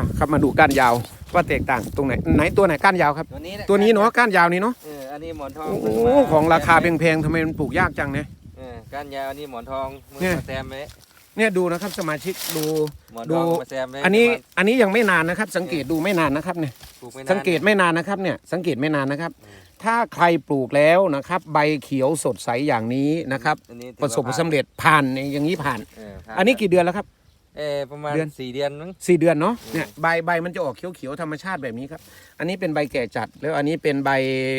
อะครับมาดูก้านยาวว่าแตกต่างตรงไหนไหนตัวไหนก้านยาวครับ ตัวนี้แหละตัวนี้เนาะก้านยาวนี่เนาะเอออันนี้หมอนทองโอ้เพิ่โหมาของราคาแพงๆทำไมมันปลูกยากจังเนี่ย เออก้านยาวอันนี้หมอนทองมึงเนี่ย มาแซมไหมเนี่ยดูนะครับสมาชิกดู หมอนดูทองมาแซมไหมอันนี้ประมาณอันนี้ยังไม่นานนะครับ สังเกตดูไม่นานนะครับเนี่ยปลูกไม่นาน สังเกตไม่นานนะครับเนี่ยสังเกตไม่นานนะครับ อืม ถ้าใครปลูกแล้วนะครับ ใบเขียวสดใสอย่างนี้นะครับ อันนี้ถือประสบว่าผลสำเร็จผ่านเนี่ยอย่างนี้ผ่าน เออผ่าอันนี้กี่เดือนแล้วครับ เออประมาณเดือน สี่เดือนมั้ง สี่เดือนเนาะอืมเนี่ยใบใบมันจะออกเขียวๆธรรมชาติแบบนี้ครับ อันนี้เป็นใบแก่จัดแล้วอันนี้เป็นใบ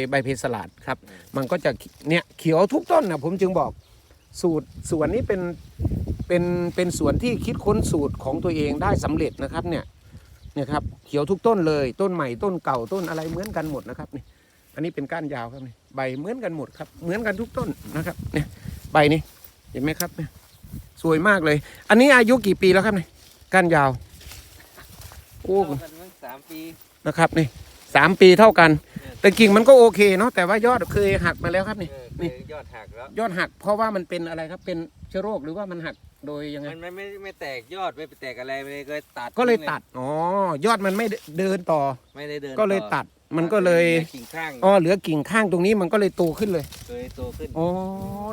ใบเพสลาดครับ มันก็จะเนี่ยเขียวทุกต้นนะผมจึงบอกสูตรสวนนี้เป็นเป็นเป็นสวนที่คิดค้นสูตรของตัวเองได้สำเร็จนะครับเนี่ยเนี่ยครับเขียวทุกต้นเลยต้นใหม่ต้นเก่าต้นอะไรเหมือนกันหมดนะครับนี่อันนี้เป็นก้านยาวครับนี่ใบเหมือนกันหมดครับเหมือนกันทุกต้นนะครับเนี่ยใบนี้เห็นไหมครับเนี่ย สวยมากเลย อันนี้อายุกี่ปีแล้วครับเนี่ยก้านยาว โอ้เท่ากันมั้งสามปีนะครับนี่สามปีเท่ากันเออแต่กิ่งมันก็โอเคเนาะแต่ว่ายอดเคยหักมาแล้วครับนี่เออนี่คือยอดหักแล้วยอดหักเพราะว่ามันเป็นอะไรครับเป็นเชื้อโรคหรือว่ามันหักโดยยังไงมันไม่ไม่ไม่แตกยอดไม่ไปแตกอะไรเลยก็เลยตัดก็เลยทิ้งตัดอ๋อยอดมันไม่เดินต่อไม่ได้เดินก็เลยอตัดมันก็เลยหอกิ่งข้างอ๋อเหลือกิ่งข้างตรงนี้มันก็เลยโตขึ้นเลยเลยโตขึ้นอ๋อ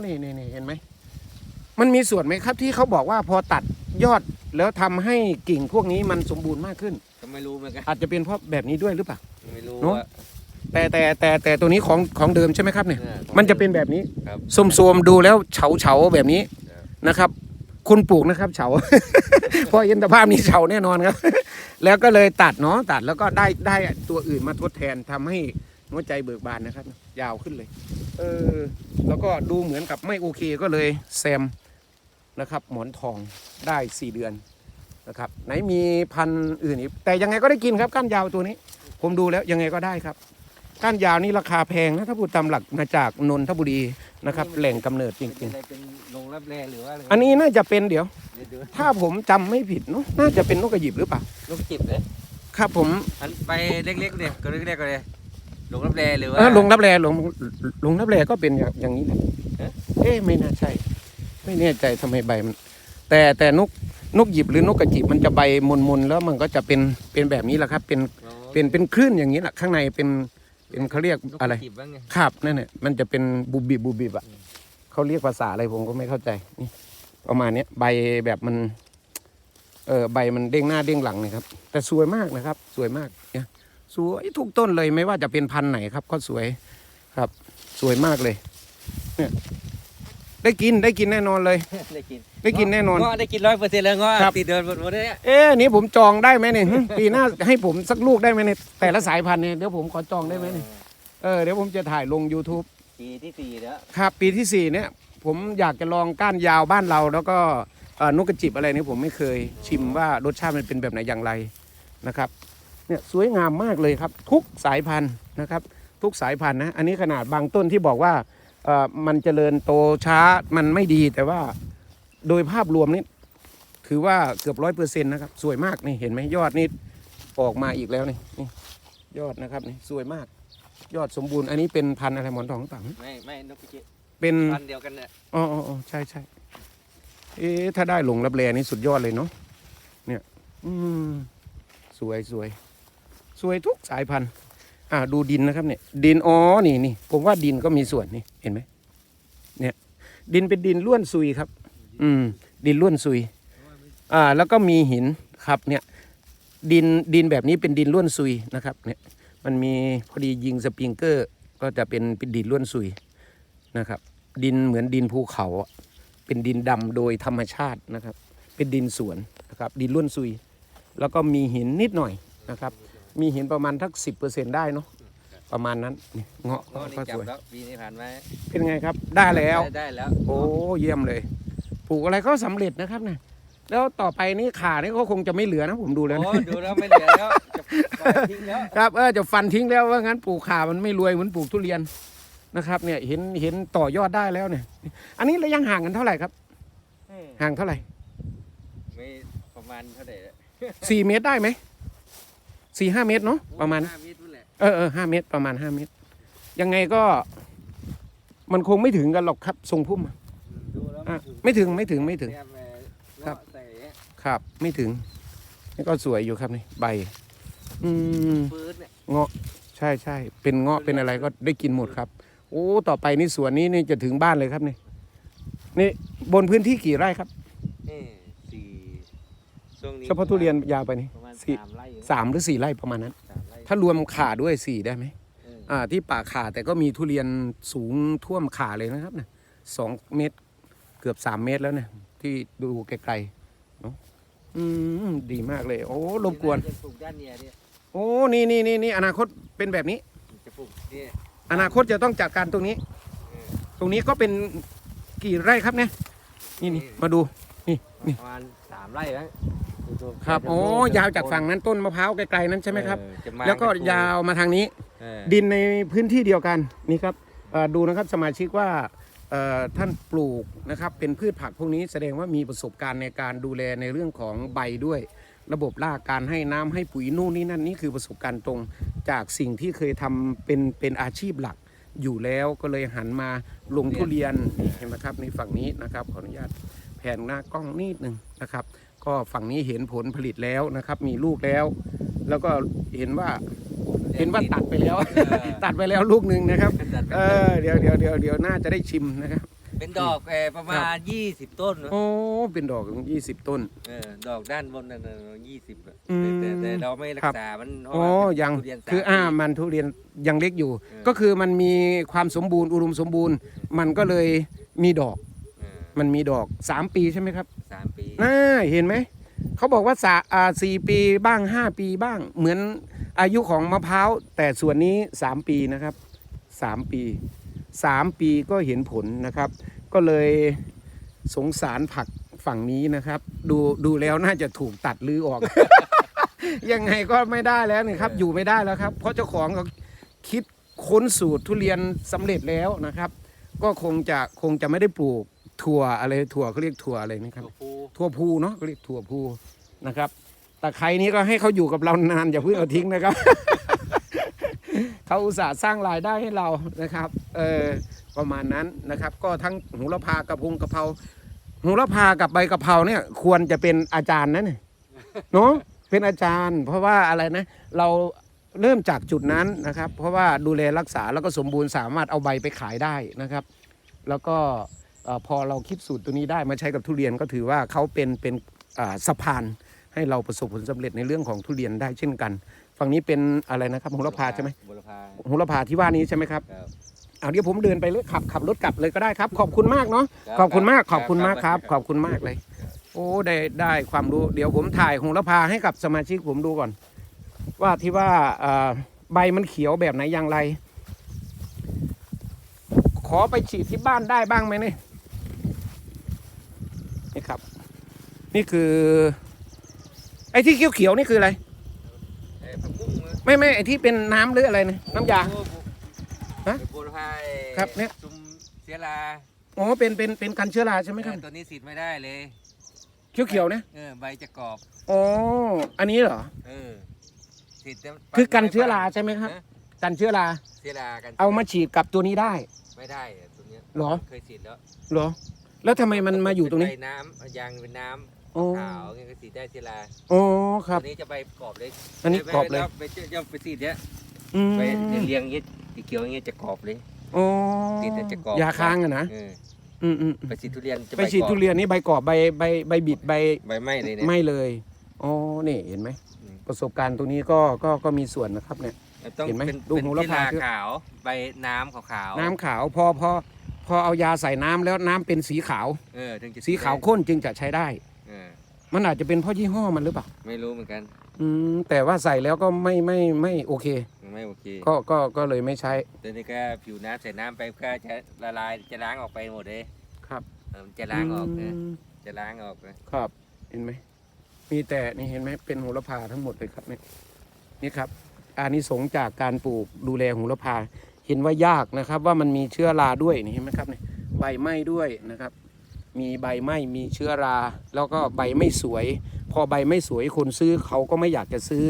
นี่นี่นี่เห็นไหม มันมีส่วนไหมครับที่เขาบอกว่าพอตัดยอดแล้วทำให้กิ่งพวกนี้มันสมบูรณ์มากขึ้น ก็ไม่รู้เหมือนกันอาจจะเป็นเพราะแบบนี้ด้วยหรือเปล่า ไม่รู้เนอะ ว่าแต่แต่แต่แต่ตัวนี้ของของเดิมใช่ไหมครับเนี่ยเออมันจะเป็นแบบนี้ครับส้มๆดูแล้วเฉาเฉาๆแบบนี้ครับ นะครับ คุณปลูกนะครับเฉา เพราะอินทภาพนี้เฉาแน่นอนครับ แล้วก็เลยตัดเนาะตัดแล้วก็ได้ได้ตัวอื่นมาทดแทนทำให้หัวใจเบิกบานนะครับ ยาวขึ้นเลย เออ แล้วก็ดูเหมือนกับไม่โอเคก็เลยแซม นะครับ หมอนทองได้สี่เดือนนะครับไหนมีพันธุ์อื่นอีกแต่ยังไงก็ได้กินครับก้านยาวตัวนี้ ผมดูแล้วยังไงก็ได้ครับก้านยาวนี่ราคาแพงนะถ้าพูดตามหลักมาจากนนทบุรีนะครับแหล่งกำเนิดจเป็นริงอะไรเป็นลงรับแรหรือว่าะไรๆอันนี้น่าจะเป็นเดี๋ยว เดี๋ยวดูถ้าผมจำไม่ผิดเนาะน่าจะเป็นนกกระหยิบหรือเปล่าลูกจิบเลยครับผมอันไปเล็กๆเนี่ยก็เล็กๆก็เลยลงรับแรหรือว่าเออลงรับแลลงลงรับแลก็เป็นอย่างอย่างนี้แหละเอ๊ะเอ๊ะไม่น่าใช่ ไม่แน่ใจทำไมใบมัน แต่แต่นกนกหยิบหรือนกกระจิบมันจะใบมนๆแล้วมันก็จะเป็นเป็นแบบนี้แหละครับ เป็นอ๋อเป็นเป็นคลื่นอย่างนี้แหละข้างในเป็นเป็นเขาเรียกลูกอะไรจิบบ้างไงครับนั่นแหละมันจะเป็นบุบบิบบุบบิบอะเขาเรียกภาษาอะไรผมก็ไม่เข้าใจนี่ประมาณเนี้ยใบแบบมัน เออใบมันเด้งหน้าเด้งหลังนะครับ แต่สวยมากนะครับ สวยมากเนี่ยสวยทุกต้นเลยไม่ว่าจะเป็นพันธุ์ไหนครับ ก็สวยครับ สวยมากเลย เนี่ย ได้กินได้กินแน่นอนเลย ได้กินได้กินแน่นอนเงาะได้กินร้อยเปอร์เซ็นต์เลยเงาะครับ ติดเดินหมดหมดเลยเนี่ยเอ๊ะนี่ผมจองได้ไหมเนี่ยหึปีหน้าให้ผมสักลูกได้ไหมเนี่ยแต่ละสายพันธุ์เนี่ยเดี๋ยวผมขอจองได้ไหมเนี่ยเออเดี๋ยวผมจะถ่ายลง YouTube ปีที่สี่แล้วครับปีที่สี่เนี่ยผมอยากจะลองก้านยาวบ้านเรา แล้วก็เอ่อนกกระจิบอะไรเนี่ยผมไม่เคยชิมว่ารสชาติมันเป็นแบบไหนอย่างไรนะครับเนี่ยสวยงามมากเลยครับ ทุกสายพันธุ์นะครับ ทุกสายพันธุ์นะอันนี้ขนาดบางต้นที่บอกว่าเอ่อ มันเจริญโตช้ามันไม่ดีแต่ว่าโดยภาพรวมนี่ถือว่าเกือบร้อยเปอร์เซ็นต์นะครับ สวยมากนี่เห็นไหมยอดนี่ออกมาอีกแล้วนี่นี่ยอดนะครับนี่สวยมาก ยอดสมบูรณ์อันนี้เป็นพันธุ์อะไรหมอนทองหรือเปล่าไม่ไม่นกกระจิบเป็นพันธุ์เดียวกันเนี่ยอ๋ออ๋ออ๋อใช่ใช่เอ๊ะถ้าได้หลงรับแลนี่สุดยอดเลยเนาะเนี่ย อืมสวยสวย สวยทุกสายพันธุ์ อ่าดูดินนะครับเนี่ยดินอ๋อนี่นี่ผมว่าดินก็มีส่วนนี่เห็นไหมเนี่ย ดินเป็นดินล้วนซุยครับ อืม ดินล้วนซุย อ่า แล้วก็มีหินครับเนี่ย ดินดินแบบนี้เป็นดินล้วนซุยนะครับ เนี่ย มันมีพอดียิงสปริงเกอร์ ก็จะเป็นเป็นดินล้วนซุยนะครับ ดินเหมือนดินภูเขาเป็นดินดำโดยธรรมชาตินะครับ เป็นดินสวนนะครับ ดินล้วนซุย แล้วก็มีหินนิดหน่อยนะครับ มีหินประมาณทักสิบเปอร์เซ็นได้เนาะประมาณนั้นนี่เงาะเงาะนี่ก็จัสบวยแล้วปีนี้ผ่านมาเป็นไงครับ ได้แล้วได้ได้แล้วโอ้เยี่ยมเลยปลูกอะไรก็สำเร็จนะครับเนี่ยแล้วต่อไปนี่ขานี่ก็คงจะไม่เหลือนะผมดูแล้วโอ้นะดูแล้วไม่เหลือแล้วจะปล่อยทิ้งแล้วครับเออจะฟันทิ้งแล้วว่างั้นปลูกขามันไม่รวยเหมือนปลูกทุเรียนนะครับเนี่ยเห็นเห็นต่อยอดได้แล้วเนี่ย อันนี้ระยะห่างกันเท่าไหร่ครับ ห่างเท่าไหร่ไม่ประมาณเท่าไหร่ละสี่เมตรได้ไหม สี่ห้าเมตรเนาะประมาณ ห้าเมตรนู่นแหละเออเออห้าเมตรประมาณห้าเมตร ยังไงก็ มันคงไม่ถึงกันหรอกครับทรงพุ่มอะดูแล้วอะไม่ถึงไม่ถึงไม่ถึงเตรียมเอ่อครับเงาะใส่ครับ ไม่ถึงนี่ก็สวยอยู่ครับนี่ใบ อืมฟื้นเนี่ยเงาะใช่ใช่เป็นเงาะเป็นอะไรก็ได้กินหมดครับ โอ้ต่อไปนี่สวนนี้นี่จะถึงบ้านเลยครับนี่นี่บนพื้นที่กี่ไร่ครับนี่สี่ช่วงนี้เฉพาะทุเรียนยาวไปนี่ประมาณ สี่ สามไร่อยู่สามหรือสี่ไร่ประมาณนั้น สามไร่ถ้ารวมขาด้วยสี่ได้ไหมเอออ่าที่ป่าขาแต่ก็มีทุเรียนสูงท่วมขาเลยนะครับนะสองเมตรเกือบสามเมตรแล้วเนี่ยที่ดูไกลๆเนาะอืมดีมากเลย โอ้รบกวน จะปลูกด้านเนี่ยเนี่ยโอ้นี่นี่นี่นี่อนาคตเป็นแบบนี้ จะปลูกเนี่ยอนาคตจะต้องจัดการตรงนี้เออตรงนี้ก็เป็นกี่ไร่ครับเนี่ยนี่นี่มาดู นี่นี่ประมาณสามไร่แล้ว ดูๆครับจะโอ้ดูๆยาวจากฝั่งนั้นต้นมะพร้าวไกลๆนั้นใช่ไหมครับ เออจะมาแล้วก็จะปลูยาวมาทางนี้ เออดินในพื้นที่เดียวกันนี่ครับเอ่อดูนะครับสมาชิกว่าเอ่อท่านปลูกนะครับเป็นพืชผักพวกนี้แสดงว่ามีประสบการณ์ในการดูแลในเรื่องของใบด้วย ระบบรากการให้น้ำให้ปุ๋ยนู่นนี่นั่นนี่คือประสบการณ์ตรงจากสิ่งที่เคยทำเป็นเป็นอาชีพหลัก อยู่แล้วก็เลยหันมาลงทุเรียนนี่เห็นไหมครับในฝั่งนี้นะครับขออนุญาตแผนหน้ากล้องนิดหนึ่งนะครับ ก็ฝั่งนี้เห็นผลผลิตแล้วนะครับ มีลูกแล้ว แล้วก็เห็นว่าเห็นว่าตัดไปแล้วเออตัดไปแล้วลูกหนึ่งนะครับตัดไปเออเดี๋ยวเดี๋ยวเดี๋ยวเดี๋ยวน่าจะได้ชิมนะครับ เป็นดอกเออประมาณยี่สิบต้นเนอะโอ้เป็นดอกยี่สิบต้นเออดอกด้านบนนั่นยี่สิบอืมแต่แต่เราไม่รัครักบษามันเพราะโอ้ว่าเป็นยังทุเรียนสามคืออ่าปีมันทุเรียนยังเล็กอยู่เออก็คือมันมีความสมบูรณ์อุดมสมบูรณ์ มันก็เลยมีดอกเออ มันมีดอกสามปีใช่ไหมครับสามปีน่าเห็นไหม เขาบอกว่าสาอ่าสี่ปีบ้างห้าปีบ้าง เหมือนอายุของมะพร้าวแต่ส่วนนี้สามปีนะครับสามปีสามปีก็เห็นผลนะครับ ก็เลยสงสารผักฝั่งนี้นะครับ ดูดูแล้วน่าจะถูกตัดลือออก ยังไงก็ไม่ได้แล้วนะครับ อยู่ไม่ได้แล้วครับ เพราะเจ้าของเขาคิดค้นสูตรทุเรียนสำเร็จแล้วนะครับ ก็คงจะคงจะไม่ได้ปลูก ถั่วอะไรถั่วเขาเรียกถั่วอะไรนะครับตัวภูถั่วพูเนาะเขาเรียกถั่วพูนะครับตะไคร้นี้ก็ให้เขาอยู่กับเรานานอย่าเพิ่งเอาทิ้งนะครับ เขาอุตส่าห์สร้างรายได้ให้เรานะครับเออประมาณนั้นนะครับ ก็ทั้งหูละพากระพงกะเพราหูละพากับใบกะเพราเนี่ยควรจะเป็นอาจารย์นะเนี่ยเนาะเป็นอาจารย์ เพราะว่าอะไรนะ เราเริ่มจากจุดนั้นนะครับ เพราะว่าดูแลรักษาแล้วก็สมบูรณ์สามารถเอาใบไปขายได้นะครับ แล้วก็เออ พอเราคิดสูตรตัวนี้ได้มาใช้กับทุเรียนก็ถือว่าเขาเป็นเป็นอ่าสะพานให้เราประสบผลสำเร็จในเรื่องของทุเรียนได้เช่นกัน ฝั่งนี้เป็นอะไรนะครับโหระพาใช่ไหมบุรพาโหระพาที่ว่านี้ใช่ไหมครับครับเอาเดี๋ยวผมเดินไปเลยขับขับรถกลับเลยก็ได้ครับ ขอบคุณมากเนาะขอบคุณมากขอบคุณมากครับ ขอบคุณมากเลย โอ้ได้ได้ความรู้เดี๋ยวผมถ่ายโหระพาให้กับสมาชิกผมดูก่อน ว่าที่ว่าเอ่อใบมันเขียวแบบไหนอย่างไร ขอไปฉีดที่บ้านได้บ้างไหมเนี่ยนี่ ครับ นี่คือ ไอ้ที่เขียวเขียวๆนี่คืออะไรเอ่อผักบุ้งนะไม่ไม่ไอ้ที่เป็นน้ำหรืออะไรนะน้ำยาโอ้โหฮะบุรพาเอ่อครับเนี่ยซุมเสียลาอ๋อเป็นเป็นเป็นกันเชื้อราใช่ไหมครับเออตัวนี้สีดไม่ได้เลยเขียวเขียวๆนะเออใบจะกรอบอ๋ออันนี้เหรอเออสีดแต่คือกันเชื้อราใช่ไหมครับฮะกันเชื้อราเสียรากันเอามาฉีดกับตัวนี้ได้ ไม่ได้อะตัวเนี้ยเหรอเคยสีดแล้วเหรอ แล้วทำไมมันมาอยู่ตรงนี้ เป็ใบน้ำยางเป็นน้อ๋อำขาวเงี้ยก็สีดได้เสียราอ๋อครับตัวนี้จะใบกรอบเลยอันนี้กรอบเลยแวไปเจ้าไปสีดเนี้ยอืมไปเรียงๆอย่างเงี้ยสีเขียวอย่างเงี้ยจะกรอบเลย อ๋อติดแต่จะกรอบ ยาค้างอะนะเอออืมอืมไปสีดทุเรียนจะไปฉีดใบกรอบทุเรียนนี่ใบกรอบใบใบใบบิดใบใบไหม้เลยเนี่ย ไม่เลยอ๋อนี่เห็นไหมอืม ประสบการณ์ตรงนี้ก็ก็ก็มีส่วนนะครับเนี่ย ต้องเห็นไหมเป็นดูเป็นโหที่ระพา ลาด้วยขาวใบน้ำขาวๆ น้ำขาวพอพอ พอเอายาใส่น้ำแล้วน้ำเป็นสีขาว เออถึงจะสีขาวข้นจึงจะใช้ได้ เออมันอาจจะเป็นเพราะยี่ห้อมันหรือเปล่าไม่รู้เหมือนกันอืมแต่ว่าใส่แล้วก็ไม่ไม่ไม่โอเค ไม่โอเคก็ก็ก็เลยไม่ใช้ ตัวนี้ก็ผิวน้ำใส่น้ำไปก็จะละลายจะล้างออกไปหมดเลยครับ เออมันจะล้างออกนะมจะล้างออกนะครับ เห็นไหมมีแต่นี่เห็นไหมเป็นโหระพาทั้งหมดเลยครับเนี่ยนี่ครับอานิสงส์จากการปลูกดูแลโหระพา เห็นว่ายากนะครับ ว่ามันมีเชื้อราด้วยนี่เห็นไหมครับเนี่ยใบไหม้ด้วยนะครับ มีใบไหม้มีเชื้อรา แล้วก็ใบไม่สวย พอใบไม่สวยคนซื้อเขาก็ไม่อยากจะซื้อ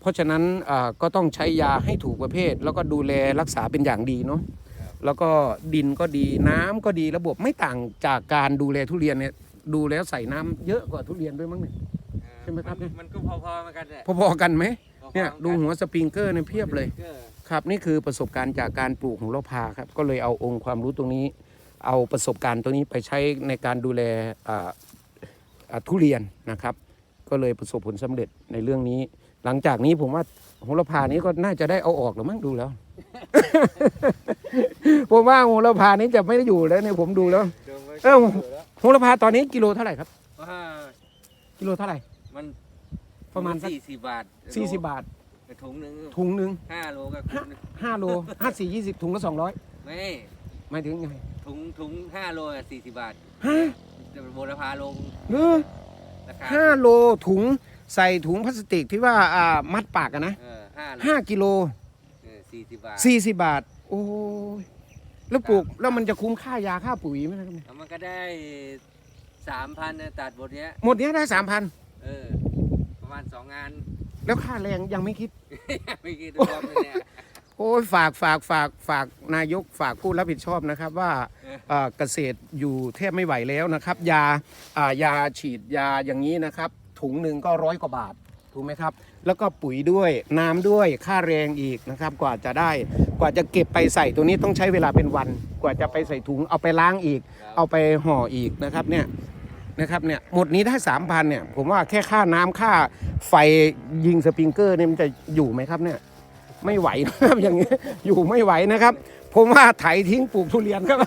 เพราะฉะนั้นอ่าก็ต้องใช้ยาให้ถูกประเภท แล้วก็ดูแลรักษาเป็นอย่างดีเนาะแล้วก็ดินก็ดีน้ำก็ดีระบบไม่ต่างจากการดูแลทุเรียนเนี่ยดูแล้วใส่น้ำเยอะกว่าทุเรียนด้วยมั้งเนี่ยเออใช่ไหมครับนเนี่ยมันก็พอๆเหมือนกันแหละพอๆกันไหมพอๆเนี่ยหมือกัดูหัวสปริงเกอร์เนี่ยเพียบเลยก็ ครับนี่คือประสบการณ์จากการปลูกของเราพาครับก็เลยเอาองค์ความรู้ตรงนี้ เอาประสบการณ์ตรงนี้ไปใช้ในการดูแลอ่าอ่าทุเรียนนะครับ ก็เลยประสบผลสำเร็จในเรื่องนี้ หลังจากนี้ผมว่าโหระพานี้ก็น่าจะได้เอาออกหรือมั้งดูแล้ว ผมว่าโหระพานี้จะไม่ได้อยู่แล้วเนี่ยผมดูแล้วเดินไปเอ้าแล้วโหระพาตอนนี้กิโลเท่าไหร่ครับว่ากิโลเท่าไหร่ มันประมาณสักสี่สิบบาทสี่สิบบาทกระ ถุงหนึ่งถุงหนึ่งห้าโลก็ถุงหนึ่งห้าโลห้าสี่ยี่สิบถุงละสองร้อยไม่หมายถึงไงถุงถุงห้าโลอะสี่สิบบาทฮะจะโบราพาลงเออราคาห้าโลถุงใส่ถุงพลาสติกที่ว่าอ่ามัดปากอะนะเออห้าโลห้ากิโลเออสี่สิบบาทสี่สิบบาท โอ้ยแล้วปลูกแล้วมันจะคุ้มค่ายาค่าปุ๋ยไหมครับเนี่ยแล้วมันก็ได้สามพันตัดบทเนี้ยหมดเนี้ยได้สามพันเออประมาณสองงาน แล้วค่าแรงยังไม่คิด ไม่กี่รอบเลยเนี่ย โอ้ยฝากฝากฝากฝากนายกฝากผู้รับผิดชอบนะครับว่าเออเอ่อเกษตรอยู่แทบไม่ไหวแล้วนะครับ ยาอ่ายาฉีดยาอย่างนี้นะครับ ถุงหนึ่งก็ร้อยกว่าบาทถูกไหมครับ แล้วก็ปุ๋ยด้วยน้ำด้วยค่าแรงอีกนะครับ กว่าจะได้กว่าจะเก็บไปใส่ตัวนี้ต้องใช้เวลาเป็นวัน กว่าจะไปใส่ถุงเอาไปล้างอีก เอาไปห่ออีกนะครับเนี่ย นะครับเนี่ยหมดนี้ได้สามพันเนี่ยผมว่าแค่ค่าน้ำค่าไฟยิงสปริงเกอร์เนี่ยมันจะอยู่ไหมครับเนี่ยไม่ไหวนะครับอย่างนี้อยู่ไม่ไหวนะครับ ผมว่าไถทิ้งปลูกทุเรียนครับ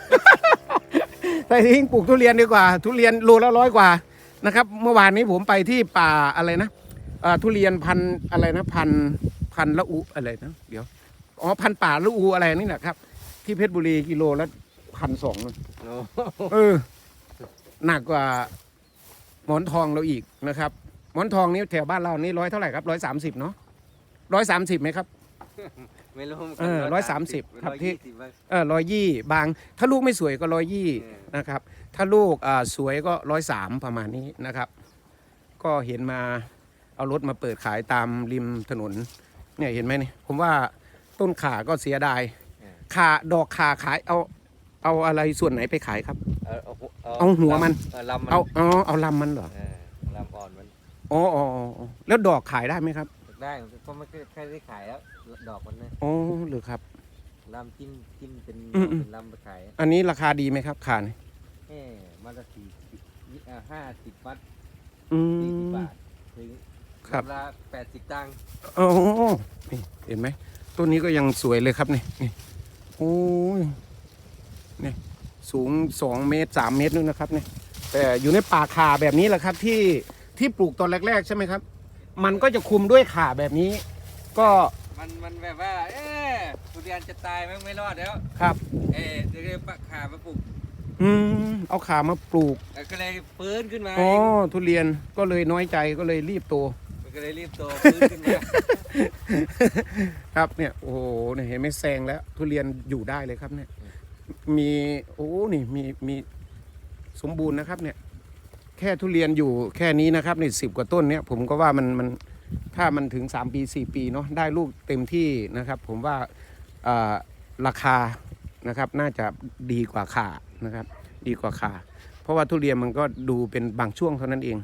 ไถทิ้งปลูกทุเรียนดีกว่า ทุเรียนโลละร้อยกว่านะครับ เมื่อวานนี้ผมไปที่ป่าอะไรนะเอ่อทุเรียนพันธุ์อะไรนะพันธุ์พันธุ์ละอุอะไรนะเดี๋ยวอ๋อพันธุ์ป่าละอูอะไรนี่แหละครับ ที่เพชรบุรีกิโลละพันสองโอ้เออหนักกว่า หมอนทองเราอีกนะครับ หมอนทองนี่แถวบ้านเรานี่ร้อยเท่าไหร่ครับร้อยสามสิบเนาะร้อยสามสิบไหมครับไม่รู้หมืนเออกัน130ครับอยที่ยี่สิบบ้างเออร้อยยี่บาง ถ้าลูกไม่สวยก็ร้อยยี่เออนะครับ ถ้าลูกอ่าสวยก็ร้อยสามประมาณนี้นะครับ ก็เห็นมาเอารถมาเปิดขายตามริมถนน เนี่ยเห็นไหมนี่ผมว่าต้นขาก็เสียดายขาดอกขาขายเอา เอาอะไรส่วนไหนไปขายครับ เอาเอาเอาหัวมัน เออลำมันเอาเอาเอาลำมันเหรอเออลำอ่อนมันอ๋ออ๋ออ๋อแล้วดอกขายได้ไหมครับได้ก็ไม่แค่ได้ขายแล้ว ดอกมันนะอ๋อหรือครับ ลำจิ้มจิ้มเป็นอืมอืม เป็นลำไปขายอันนี้ราคาดีไหมครับขาเนี่ยเอ๊มาละสี่สิบยี่อ่าห้าสิบมัดอืสี่สิบม บาทถึงครับ ลำละแปดสิบตังค์โอ้นี่เห็นไหมต้นนี้ก็ยังสวยเลยครับนี่นี่โอ้ย นี่สูงสองเมตรสามเมตรนู่นนะครับเนี่ยแต่อยู่ในป่าขาแบบนี้แหละครับที่ที่ปลูกตอนแรก ๆ ใช่ไหมครับ มันก็จะคุมด้วยขาแบบนี้ ก็มันมันแบบว่า เอ๊ะทุเรียนจะตายมั้งไม่รอดแล้ว ครับ เอ๊ะเดี๋ยวปะขามาปลูกอืมเอาขามาปลูกเอ่อก็เลยฟื้นขึ้นมาอ๋อเองทุเรียนก็เลยน้อยใจก็เลยรีบโตมันก็เลยรีบโตฟื้นขึ้นมาครับเนี่ยโอ้โหเนี่ยเห็นไหมแซงแล้ว ทุเรียนอยู่ได้เลยครับเนี่ย มีโอ้นี่มีมีสมบูรณ์นะครับเนี่ย แค่ทุเรียนอยู่แค่นี้นะครับนี่สิบกว่าต้นเนี่ย ผมก็ว่ามันมันถ้ามันถึง 3 ปี 4 ปีเนาะได้ลูกเต็มที่นะครับ ผมว่าอ่าราคานะครับน่าจะดีกว่าขานะครับ ดีกว่าขาเพราะว่าทุเรียนมันก็ดูเป็นบางช่วงเท่านั้นเอง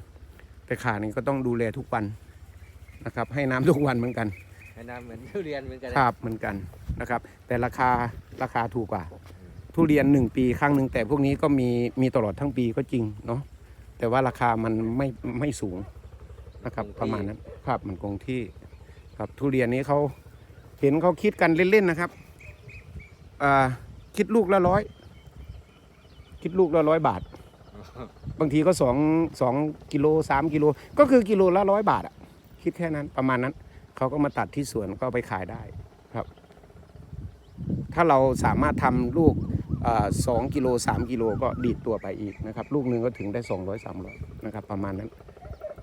แต่ขานี่ก็ต้องดูแลทุกวันนะครับ ให้น้ำทุกวันเหมือนกันให้น้ำเหมือนทุเรียนเหมือนกันครับเหมือนกันนะครับ แต่ราคาราคาถูกกว่า ทุเรียนหนึ่งปีครั้งหนึ่งแต่พวกนี้ก็มีมีตลอดทั้งปีก็จริงเนาะแต่ว่าราคามันไม่ไม่สูงนะครับประมาณนั้นครับมันคงที่ครับทุเรียนนี้เขาเห็นเขาคิดกันเล่นๆนะครับอ่าคิดลูกละร้อยคิดลูกละร้อยบาท บางทีก็สองสองกิโลสามกิโลก็คือกิโลละร้อยบาทอะคิดแค่นั้นประมาณนั้น เขาก็มาตัดที่สวนก็เอาไปขายได้ครับ ถ้าเราสามารถทำลูก สองกิโลสามกิโลก็ดีดตัวไปอีกนะครับ ลูกหนึ่งก็ถึงได้สองร้อยสามร้อยนะครับประมาณนั้น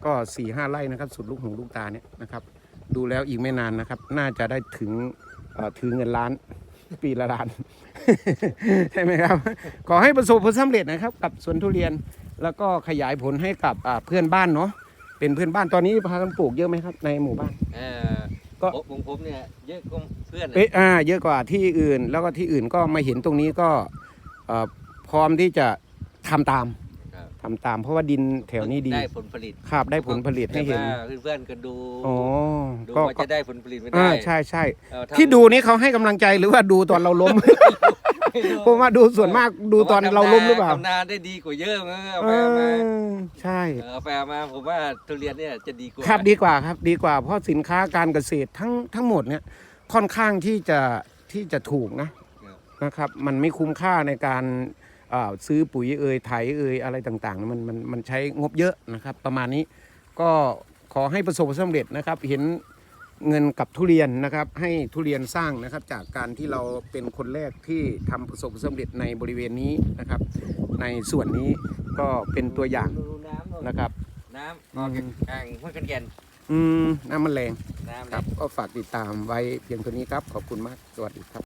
ก็สี่ห้าไร่นะครับ สุดลูกหูลูกตาเนี่ยนะครับ ดูแล้วอีกไม่นานนะครับ น่าจะได้ถึงถือเงินล้านปีละล้าน ใช่ไหมครับ ขอให้ประสบผลสำเร็จนะครับ กับสวนทุเรียนแล้วก็ขยายผลให้กับเพื่อนบ้านเนาะเป็นเพื่อนบ้านตอนนี้พากันปลูกเยอะไหมครับ ในหมู่บ้าน เออก็ผมผมเนี่ยเยอะกว่าเพื่อนเอ๊ะอ่า เยอะกว่าที่อื่น แล้วก็ที่อื่นก็มาเห็นตรงนี้ก็เอ่อพร้อมที่จะทำตามครับทำตาม เพราะว่าดินแถวนี้ดีได้ผลผลิตครับได้ผลผลิตให้เห็นแต่ว่าเพื่อนๆก็ดูอ๋อดูก็ว่าก็จะได้ผลผลิตไม่อ่าได้ใช่ใช่ เออถ้าที่ดูนี่เขาให้กำลังใจหรือว่าดูตอนเราล้ม ไม่รู้ผมว่าดูส่วนมากดูตอนเราล้มหรือเปล่าทำนาได้ดีกว่าเยอะมั้งเอาเอไปเอามาอใช่ เออเอาไปเอามาผมว่าทุเรียนเนี่ยจะดีกว่าครับดีกว่าครับดีกว่าเพราะสินค้าการเกษตรทั้งทั้งหมดเนี่ยค่อนข้างที่จะที่จะถูกนะนะครับ มันไม่คุ้มค่าในการเอ่อซื้อปุ๋ยเอ่ยไถเอ่ยอะไรต่างๆ มันมันมันใช้งบเยอะนะครับ ประมาณนี้ก็ขอให้ประสบความสำเร็จนะครับ เห็น เงินกับทุเรียนนะครับ ให้ทุเรียนสร้างนะครับ จากการที่เราเป็นคนแรกที่ทำประสบความสำเร็จในบริเวณนี้นะครับ ในส่วนนี้ก็เป็นตัวอย่างดูน้ำหน่อยนะครับ น้ำออกจากอ่างห้วยกันแก่นอืมน้ำมันแรงน้ำครับก็ฝากติดตามไว้เพียงเท่านี้ครับ ขอบคุณมาก สวัสดีครับ